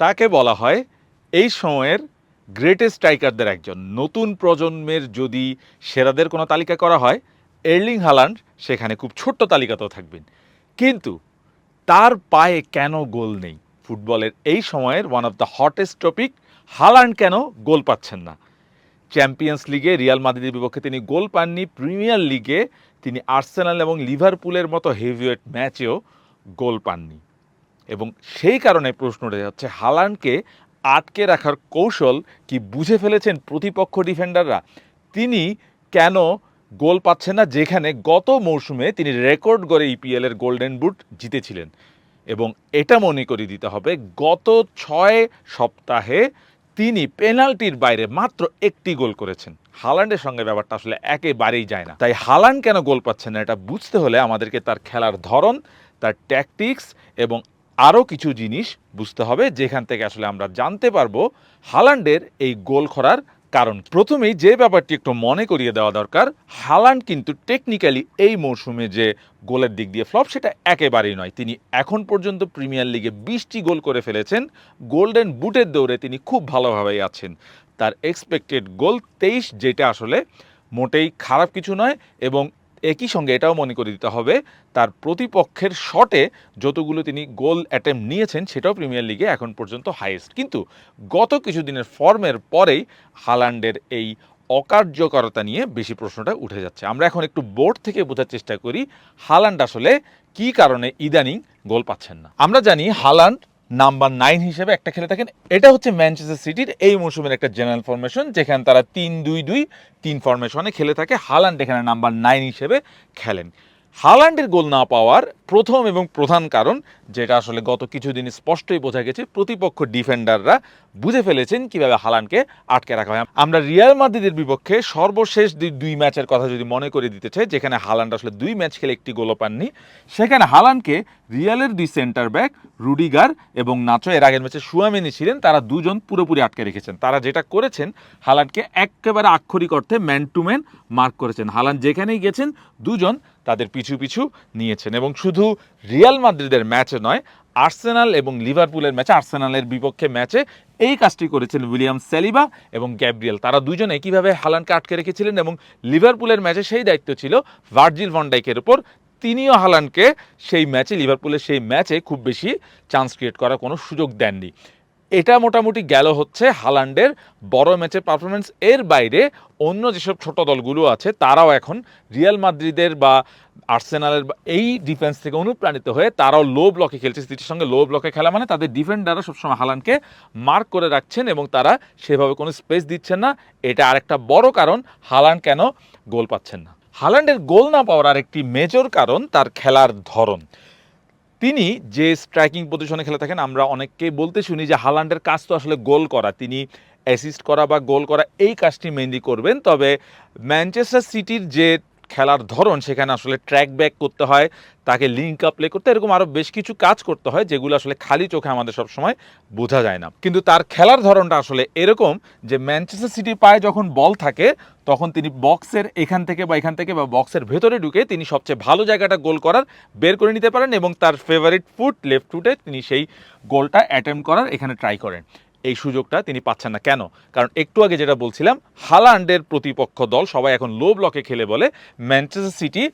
তাকে বলা হয় এই সময়ের গ্রেটেস্ট স্ট্রাইকারদের একজন। নতুন প্রজন্মের যদি সেরাদের কোনো তালিকা করা হয় এর্লিং হালান্ড সেখানে খুব ছোট্ট তালিকাতেও থাকবেন। কিন্তু তার পায়ে কেন গোল নেই? ফুটবলের এই সময়ের one of the hottest topic Haaland কেন গোল পাচ্ছেন না? চ্যাম্পিয়ন্স লিগে রিয়াল মাদ্রিদের বিপক্ষে তিনি গোল পাননি প্রিমিয়ার লিগে তিনি আর্সেনাল এবং লিভারপুলের মতো হেভিওয়েট ম্যাচেও গোল পাননি। এবং সেই কারণে প্রশ্ন উঠে যাচ্ছে হালান্ডকে আটকে রাখার কৌশল কি বুঝে ফেলেছেন প্রতিপক্ষ ডিফেন্ডাররা? তিনি কেন গোল পাচ্ছেন না, যেখানে গত মৌসুমে তিনি রেকর্ড করে ইপিএল এর গোল্ডেন বুট জিতেছিলেন। এবং এটা মনে করে দিতে হবে, গত ছয় সপ্তাহে তিনি পেনাল্টির বাইরে মাত্র একটি গোল করেছেন। হালান্ডের সঙ্গে ব্যাপারটা আসলে একেবারেই যায় না। তাই হালান কেন গোল পাচ্ছেন না, এটা বুঝতে হলে আমাদেরকে তার খেলার ধরন, তার ট্যাকটিক্স এবং আরও কিছু জিনিস বুঝতে হবে, যেখান থেকে আসলে আমরা জানতে পারব হালান্ডের এই গোল করার কারণ। প্রথমেই যে ব্যাপারটি একটু মনে করিয়ে দেওয়া দরকার হালান্ড কিন্তু টেকনিক্যালি এই মৌসুমে যে গোলের দিক দিয়ে ফ্লপ সেটা একেবারেই নয়। তিনি এখন পর্যন্ত প্রিমিয়ার লিগে বিশটি গোল করে ফেলেছেন গোল্ডেন বুটের দৌড়ে তিনি খুব ভালোভাবেই আছেন। তার এক্সপেক্টেড গোল তেইশ, যেটা আসলে মোটেই খারাপ কিছু নয় এবং একই সঙ্গে এটাও মনে করে দিতে হবে, তার প্রতিপক্ষের শটে যতগুলো তিনি গোল অ্যাটেম্প নিয়েছেন সেটাও প্রিমিয়ার লিগে এখন পর্যন্ত হাইয়েস্ট কিন্তু গত কিছুদিনের ফর্মের পরেই হালান্ডের এই অকার্যকরতা নিয়ে বেশি প্রশ্নটা উঠে যাচ্ছে। আমরা এখন একটু বোর্ড থেকে বোঝার চেষ্টা করি, হালান্ড আসলে কি কারণে ইদানিং গোল পাচ্ছেন না? আমরা জানি হালান্ড নাম্বার নাইন হিসেবে একটা খেলে থাকেন। এটা হচ্ছে ম্যানচেস্টার সিটির এই মৌসুমের একটা জেনারেল ফরমেশন যেখানে তারা তিন দুই দুই তিন ফরমেশনে খেলে থাকে। হালান্ড এখানে নাম্বার নাইন হিসেবে খেলেন। হালান্ডের গোল না পাওয়ার প্রথম এবং প্রধান কারণ, যেটা আসলে গত কিছুদিন স্পষ্টই বোঝা গেছে, প্রতিপক্ষ ডিফেন্ডাররা বুঝে ফেলেছেন কীভাবে হালানকে আটকে রাখা হয়। আমরা রিয়াল মাদ্রিদের বিপক্ষে সর্বশেষ দুই ম্যাচের কথা যদি মনে করে দিতে চাই, যেখানে হালান্ড আসলে দুই ম্যাচ খেলে একটি গোলও পাননি, সেখানে হালানকে রিয়ালের দুই সেন্টার ব্যাক রুডিগার এবং নাচো এর আগের ম্যাচে সুয়ামিনি ছিলেন, তারা দুজন পুরোপুরি আটকে রেখেছেন। তারা যেটা করেছেন, হালান্ডকে একেবারে আক্ষরিক অর্থে ম্যান টু ম্যান মার্ক করেছেন। হালান্ড যেখানেই গেছেন, দুজন তাদের পিছু পিছু নিয়েছেন। এবং শুধু রিয়াল মাদ্রিদের ম্যাচে নয়, আর্সেনাল এবং লিভারপুলের ম্যাচে, আর্সেনালের বিপক্ষে ম্যাচে এই কাজটি করেছেন উইলিয়াম সেলিবা এবং গ্যাব্রিয়েল। তারা দুজন একইভাবে হালানকে আটকে রেখেছিলেন এবং লিভারপুলের ম্যাচে সেই দায়িত্ব ছিল ভার্জিল ভন্ডাইকের উপর। তিনিও হালানকে সেই ম্যাচে, লিভারপুলের সেই ম্যাচে খুব বেশি চান্স ক্রিয়েট করার কোনো সুযোগ দেননি। এটা মোটামুটি গেল হচ্ছে হালান্ডের বড় ম্যাচের পারফরমেন্স এর বাইরে অন্য যেসব ছোট দলগুলো আছে, তারাও এখন রিয়াল মাদ্রিদের বা আর্সেনালের বা এই ডিফেন্স থেকে অনুপ্রাণিত হয়ে তারাও লো ব্লকে খেলছে। সিটির সঙ্গে লো ব্লকে খেলা মানে তাদের ডিফেন্ডাররা সবসময় হালানকে মার্ক করে রাখছেন এবং তারা সেভাবে কোনো স্পেস দিচ্ছেন না। এটা আরেকটা বড় কারণ, হালান কেন গোল পাচ্ছেন না? হালান্ডের গোল না পাওয়ার আরেকটি মেজর কারণ তার খেলার ধরন। তিনি যে স্ট্রাইকিং পজিশনে খেলে থাকেন, আমরা অনেককেই বলতে শুনি যে হালান্ডের কাজ তো আসলে গোল করা, তিনি অ্যাসিস্ট করা বা গোল করা এই কাজটি মেনলি করবেন। তবে ম্যানচেস্টার সিটির যে খেলার ধরন, সেখানে আসলে ট্র্যাক ব্যাক করতে হয়, তাকে লিঙ্ক আপ প্লে করতে এরকম আরও বেশ কিছু কাজ করতে হয়, যেগুলো আসলে খালি চোখে আমাদের সবসময় বোঝা যায় না। কিন্তু তার খেলার ধরনটা আসলে এরকম যে ম্যানচেস্টার সিটির পায়ে যখন বল থাকে, তখন তিনি বক্সের এখান থেকে বা এখান থেকে বা বক্সের ভেতরে ঢুকে তিনি সবচেয়ে ভালো জায়গাটা গোল করার বের করে নিতে পারেন এবং তার ফেভারিট ফুট লেফট ফুটে তিনি সেই গোলটা অ্যাটেম্প করার এখানে ট্রাই করেন। এই সুযোগটা তিনি পাচ্ছেন না। কেন? কারণ একটু আগে যেটা বলছিলাম, হালান্ডের প্রতিপক্ষ দল সবাই এখন লো ব্লকে খেলে বলে ম্যানচেস্টার সিটি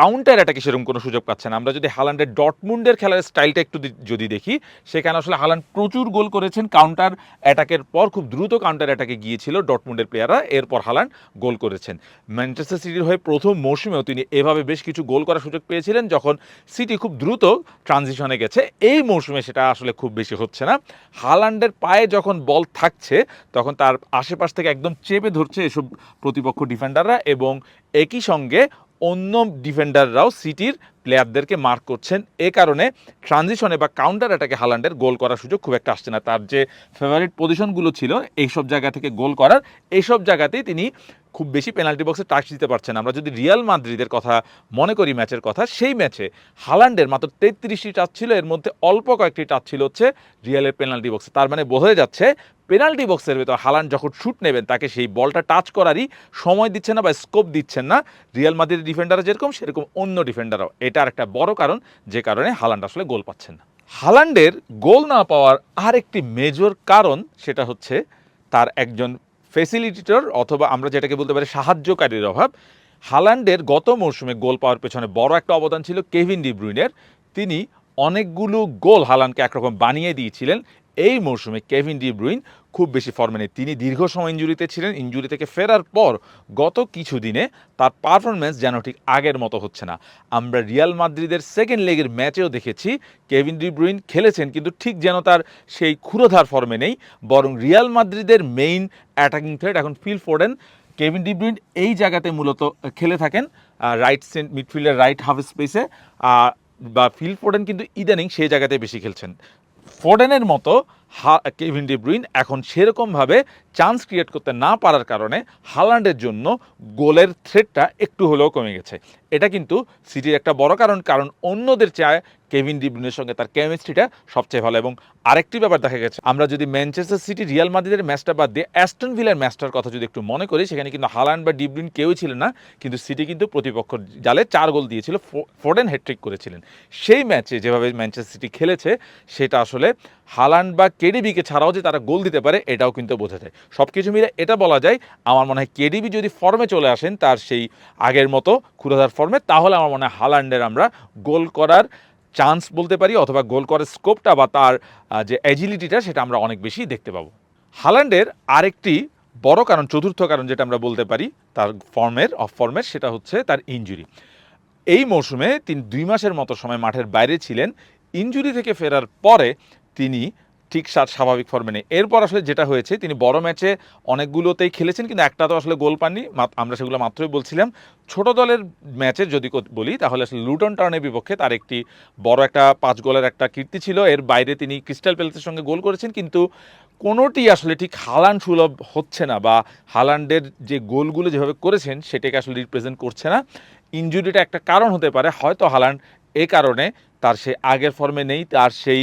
কাউন্টার অ্যাটাকে সেরকম কোনো সুযোগ পাচ্ছে না। আমরা যদি হালান্ডের ডটমুন্ডের খেলার স্টাইলটা একটু যদি দেখি, সেখানে আসলে হালান্ড প্রচুর গোল করেছেন। কাউন্টার অ্যাটাকের পর খুব দ্রুত কাউন্টার অ্যাটাকে গিয়েছিল ডটমুন্ডের প্লেয়াররা এরপর হালান্ড গোল করেছেন। ম্যানচেস্টার সিটির হয়ে প্রথম মৌসুমেও তিনি এভাবে বেশ কিছু গোল করার সুযোগ পেয়েছিলেন, যখন সিটি খুব দ্রুত ট্রানজিশনে গেছে। এই মৌসুমে সেটা আসলে খুব বেশি হচ্ছে না। হালান্ডের পায়ে যখন বল থাকছে, তখন তার আশেপাশ থেকে একদম চেপে ধরছে এসব প্রতিপক্ষ ডিফেন্ডাররা এবং একই সঙ্গে অন্য ডিফেন্ডাররাও সিটির প্লেয়ারদেরকে মার্ক করছেন। এ কারণে ট্রানজিশনে বা কাউন্টার অ্যাটাকে হালান্ডের গোল করার সুযোগ খুব একটা আসছে না। তার যে ফেভারিট পজিশনগুলো ছিল, এইসব জায়গা থেকে গোল করার, এইসব জায়গাতেই তিনি খুব বেশি পেনাল্টি বক্সে টাচ দিতে পারছেন। আমরা যদি রিয়াল মাদ্রিদের কথা, মনে করি ম্যাচের কথা, সেই ম্যাচে হালান্ডের মাত্র তেত্রিশটি টাচ ছিল। এর মধ্যে অল্প কয়েকটি টাচ ছিল হচ্ছে রিয়ালের পেনাল্টি বক্সে তার মানে বোঝা যাচ্ছে পেনাল্টি বক্সের ভেতর হালান্ড যখন শুট নেবেন, তাকে সেই বলটা টাচ করারই সময় দিচ্ছেন না বা স্কোপ দিচ্ছেন না। রিয়াল মাদ্রিদের ডিফেন্ডাররা যেরকম, সেরকম অন্য ডিফেন্ডাররাও এটা একটা বড় কারণ, যে কারণে হালান্ড আসলে গোল পাচ্ছেন না। হালান্ডের গোল না পাওয়ার আরেকটি মেজর কারণ সেটা হচ্ছে তার একজন ফেসিলিটেটর অথবা আমরা যেটাকে বলতে পারি সাহায্যকারীর অভাব। হালান্ডের গত মৌসুমে গোল পাওয়ার পেছনে বড় একটা অবদান ছিল কেভিন ডিব্রুইনের তিনি অনেকগুলো গোল হালানকে একরকম বানিয়ে দিয়েছিলেন এই মৌসুমে কেভিন ডি ব্রুইন খুব বেশি ফর্মে নেই। তিনি দীর্ঘ সময় ইঞ্জুরিতে ছিলেন। ইঞ্জুরি থেকে ফেরার পর গত কিছু দিনে তার পারফরমেন্স যেন ঠিক আগের মতো হচ্ছে না। আমরা রিয়াল মাদ্রিদের সেকেন্ড লেগের ম্যাচেও দেখেছি কেভিন ডি ব্রুইন খেলেছেন কিন্তু ঠিক যেন তার সেই ক্ষুরোধার ফর্মে নেই। বরং রিয়াল মাদ্রিদের মেইন অ্যাটাকিং থ্রেড এখন Phil Foden. Kevin De Bruyne এই জায়গাতে মূলত খেলে থাকেন রাইট সেন্ট মিডফিল্ডের রাইট হাফ স্পেসে বা ফিল ফোর্ডেন কিন্তু ইদানিং সেই জায়গাতে বেশি খেলছেন। ফোর্ডেনের মতো হা কেভিন ডি ব্রুইন এখন সেরকমভাবে চান্স ক্রিয়েট করতে না পারার কারণে হালান্ডের জন্য গোলের থ্রেটটা একটু হলেও কমে গেছে। এটা কিন্তু সিটির একটা বড় কারণ কারণ অন্যদের চায় কেভিন ডি ব্রুইনের সঙ্গে তার কেমিস্ট্রিটা সবচেয়ে ভালো এবং আরেকটি ব্যাপার দেখা গেছে। আমরা যদি ম্যানচেস্টার সিটি রিয়াল মাদ্রিদের ম্যাচটা বাদ দিয়ে অ্যাস্টন ভিলার ম্যাচটার কথা যদি একটু মনে করি, সেখানে কিন্তু হালান্ড বা ডিব্রিন কেউই ছিলেন না, কিন্তু সিটি কিন্তু প্রতিপক্ষ জালে চার গোল দিয়েছিল ফোর্ডেন হ্যাট্রিক করেছিলেন। সেই ম্যাচে যেভাবে ম্যানচেস্টার সিটি খেলেছে, সেটা আসলে হালান্ড বা কেডিবিকে ছাড়াও যে তারা গোল দিতে পারে, এটাও কিন্তু বোঝা যায়। সব কিছু মিলে এটা বলা যায়, আমার মনে হয় কেডিবি যদি ফর্মে চলে আসেন, তার সেই আগের মতো ক্ষুরাধার ফর্মে, তাহলে আমার মনে হয় হালান্ডের আমরা গোল করার চান্স বলতে পারি, অথবা গোল করার স্কোপটা বা তার যে অ্যাজিলিটিটা সেটা আমরা অনেক বেশি দেখতে পাবো। হালান্ডের আরেকটি বড় কারণ, চতুর্থ কারণ যেটা আমরা বলতে পারি, তার ফর্মের অফ ফর্মের সেটা হচ্ছে তার ইনজুরি এই মৌসুমে তিনি দুই মাসের মতো সময় মাঠের বাইরে ছিলেন। ইনজুরি থেকে ফেরার পরে তিনি ঠিক সার স্বাভাবিক ফর্মে নেই। এরপর আসলে যেটা হয়েছে, তিনি বড় ম্যাচে অনেকগুলোতেই খেলেছেন, কিন্তু একটা তো আসলে গোল পাননি। আমরা সেগুলো মাত্রই বলছিলাম। ছোট দলের ম্যাচে যদি বলি, তাহলে আসলে লুটন টার্নের বিপক্ষে তার একটি বড় একটা পাঁচ গোলের একটা কীর্তি ছিল। এর বাইরে তিনি ক্রিস্টাল প্যালেসের সঙ্গে গোল করেছেন, কিন্তু কোনোটি আসলে ঠিক হালান্ড সুলভ হচ্ছে না বা হালান্ডের যে গোলগুলো যেভাবে করেছেন, সেটাকে আসলে রিপ্রেজেন্ট করছে না। ইনজুরিটা একটা কারণ হতে পারে, হয়তো হালান্ড এই কারণে তার সেই আগের ফর্মে নেই, তার সেই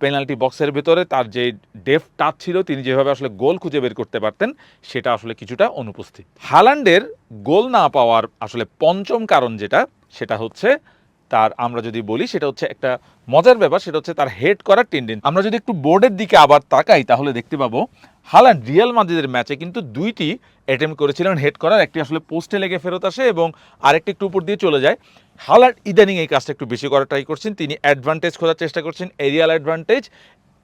পেনাল্টি বক্সের ভেতরে তার যে ডেফ টাচ ছিল, তিনি যেভাবে আসলে গোল খুঁজে বের করতে পারতেন, সেটা আসলে কিছুটা অনুপস্থিত। হালান্ডের গোল না পাওয়ার আসলে পঞ্চম কারণ যেটা, সেটা হচ্ছে তার আমরা যদি বলি, সেটা হচ্ছে একটা মজার ব্যাপার, সেটা হচ্ছে তার হেড করার টেন্ডেন আমরা যদি একটু বোর্ডের দিকে আবার তাকাই, তাহলে দেখতে পাবো হালান্ড রিয়াল মাদ্রিদের ম্যাচে কিন্তু দুইটি অ্যাটেম্প করেছিলেন হেড করার, একটি আসলে পোস্টে লেগে ফেরত আসে এবং আরেকটি একটু উপর দিয়ে চলে যায়। হালান্ড ইদানিং এই কাজটা একটু বেশি করার ট্রাই করছেন, তিনি অ্যাডভান্টেজ খোঁজার চেষ্টা করছেন এরিয়াল অ্যাডভান্টেজ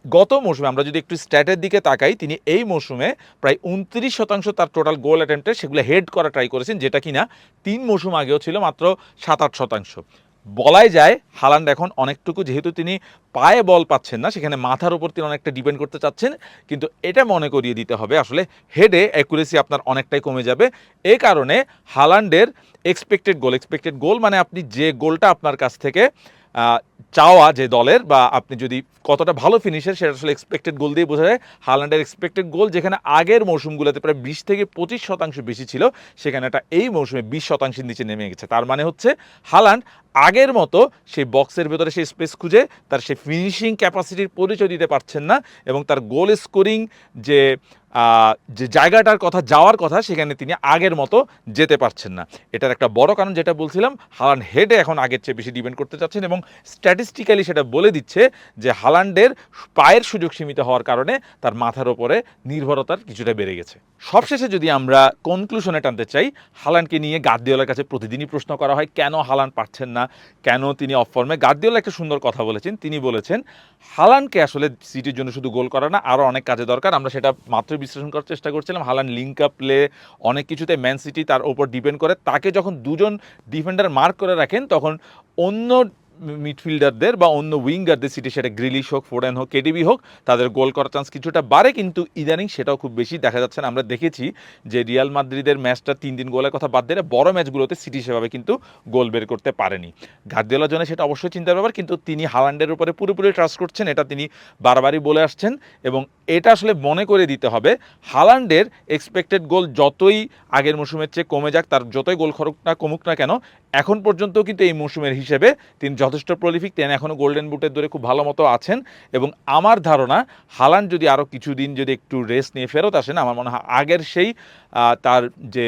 গত মৌসুমে আমরা যদি একটু স্ট্যাটের দিকে তাকাই, তিনি এই মৌসুমে প্রায় উনত্রিশ শতাংশ তার টোটাল গোল অ্যাটেম্পটে সেগুলো হেড করা ট্রাই করেছেন, যেটা কিনা তিন মৌসুম আগেও ছিল মাত্র সাত আট শতাংশ। বলাই যায়, হালান্ড এখন অনেকটুকু যেহেতু তিনি পায়ে বল পাচ্ছেন না, সেখানে মাথার উপর তিনি অনেকটা ডিপেন্ড করতে চাচ্ছেন, কিন্তু এটা মনে করিয়ে দিতে হবে। আসলে হেডে অ্যাকুরেসি আপনার অনেকটাই কমে যাবে। এই কারণে হালান্ডের এক্সপেক্টেড গোল এক্সপেক্টেড গোল মানে আপনি যে গোলটা আপনার কাছ থেকে চাওয়া যে দলের বা আপনি যদি কতটা ভালো ফিনিশের সেটা আসলে এক্সপেক্টেড গোল দিয়ে বোঝা যায়। হালান্ডের এক্সপেক্টেড গোল যেখানে আগের মৌসুমগুলোতে প্রায় বিশ থেকে পঁচিশ শতাংশ বেশি ছিল, সেখানে এটা এই মৌসুমে বিশ শতাংশের নিচে নেমে গেছে। তার মানে হচ্ছে হালান্ড আগের মতো সেই বক্সের ভেতরে সেই স্পেস খুঁজে তার সেই ফিনিশিং ক্যাপাসিটির পরিচয় দিতে পারছেন না এবং তার গোল স্কোরিং যে যে জায়গাটার কথা, যাওয়ার কথা, সেখানে তিনি আগের মতো যেতে পারছেন না। এটার একটা বড় কারণ যেটা বলছিলাম, হালান হেডে এখন আগের চেয়ে বেশি ডিপেন্ড করতে চাচ্ছেন এবং স্ট্যাটিস্টিক্যালি সেটা বলে দিচ্ছে যে হালান্ডের পায়ের সুযোগ সীমিত হওয়ার কারণে তার মাথার ওপরে নির্ভরতার কিছুটা বেড়ে গেছে। সবশেষে যদি আমরা কনক্লুশনে টানতে চাই, হালানকে নিয়ে গার্দিওলার কাছে প্রতিদিনই প্রশ্ন করা হয়, কেন হালান পারছেন না? কেন তিনি অফ ফর্মে গার্দিওলা একটা সুন্দর কথা বলেছেন। তিনি বলেছেন, হালানকে আসলে সিটির জন্য শুধু গোল করা না আরও অনেক কাজে দরকার। আমরা সেটা মাত্র বিশ্লেষণ করার চেষ্টা করছিলাম। হালান লিঙ্ক আপ প্লে অনেক কিছুতে ম্যান সিটি তার ওপর ডিপেন্ড করে। তাকে যখন দুজন ডিফেন্ডার মার্ক করে রাখেন, তখন অন্য মিডফিল্ডারদের বা অন্য উইঙ্গারদের সিটি সেটা গ্রিলিশ হোক ফোরেন হোক কেডিবি হোক, তাদের গোল করার চান্স কিছুটা বাড়ে, কিন্তু ইদানিং সেটাও খুব বেশি দেখা যাচ্ছে না। আমরা দেখেছি যে রিয়াল মাদ্রিদের ম্যাচটা তিন দিন গোলের কথা বাদ দিলে বড় ম্যাচগুলোতে সিটি সেভাবে কিন্তু গোল বের করতে পারেনি। গার্দিওলার জন্য সেটা অবশ্যই চিন্তার ব্যাপার, কিন্তু তিনি হালান্ডের উপরে পুরোপুরি ট্রাস্ট করছেন, এটা তিনি বারবারই বলে আসছেন এবং এটা আসলে মনে করে দিতে হবে হালান্ডের এক্সপেক্টেড গোল যতই আগের মৌসুমের চেয়ে কমে যাক, তার যতই গোল খরক না কমুক না কেন এখন পর্যন্ত কিন্তু এই মৌসুমের হিসেবে তিনি যথেষ্ট প্রলিফিক তিনি এখনও গোল্ডেন বুটের দূরে খুব ভালো মতো আছেন এবং আমার ধারণা হালান যদি আরও কিছুদিন যদি একটু রেস্ট নিয়ে ফেরত আসেন, আমার মনে হয় আগের সেই তার যে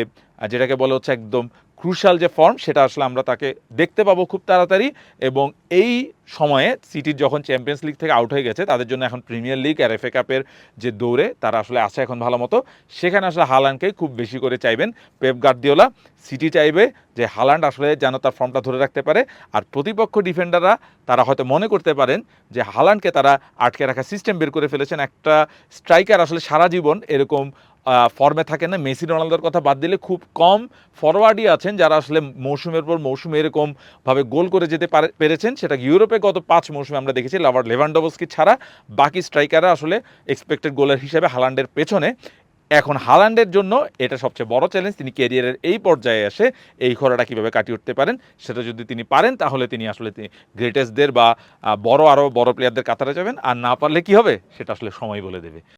যেটাকে বলে হচ্ছে একদম ক্রুশাল যে ফর্ম, সেটা আসলে আমরা তাকে দেখতে পাবো খুব তাড়াতাড়ি। এবং এই সময়ে সিটির যখন চ্যাম্পিয়ন্স লিগ থেকে আউট হয়ে গেছে, তাদের জন্য এখন প্রিমিয়ার লিগ আর এফএ কাপের যে দৌড়ে, তারা আসলে আছে এখন ভালো মতো। সেখানে আসলে হালান্ডকে খুব বেশি করে চাইবেন পেপ গার্দিওলা সিটি চাইবে যে হালান্ড আসলে যেন তার ফর্মটা ধরে রাখতে পারে। আর প্রতিপক্ষ ডিফেন্ডাররা তারা হয়তো মনে করতে পারেন যে হালান্ডকে তারা আটকে রাখার সিস্টেম বের করে ফেলেছেন। একটা স্ট্রাইকার আসলে সারা জীবন এরকম ফর্মে থাকে না। মেসি রোনালদোর কথা বাদ দিলে খুব কম ফরওয়ার্ডই আছেন যারা আসলে মৌসুমের পর মৌসুমে এরকমভাবে গোল করে যেতে পারে- পেরেছেন। সেটা ইউরোপে গত পাঁচ মৌসুমে আমরা দেখেছি, লাভার লেভানডোভস্কি ছাড়া বাকি স্ট্রাইকাররা আসলে এক্সপেক্টেড গোলের হিসেবে হালান্ডের পেছনে। এখন হালান্ডের জন্য এটা সবচেয়ে বড় চ্যালেঞ্জ তিনি ক্যারিয়ারের এই পর্যায়ে এসে এই খরাটা কীভাবে কাটিয়ে উঠতে পারেন, সেটা যদি তিনি পারেন, তাহলে তিনি আসলে গ্রেটেস্টদের বা বড় আরও বড় প্লেয়ারদের কাতারে যাবেন। আর না পারলে কি হবে? সেটা আসলে সময় বলে দেবে।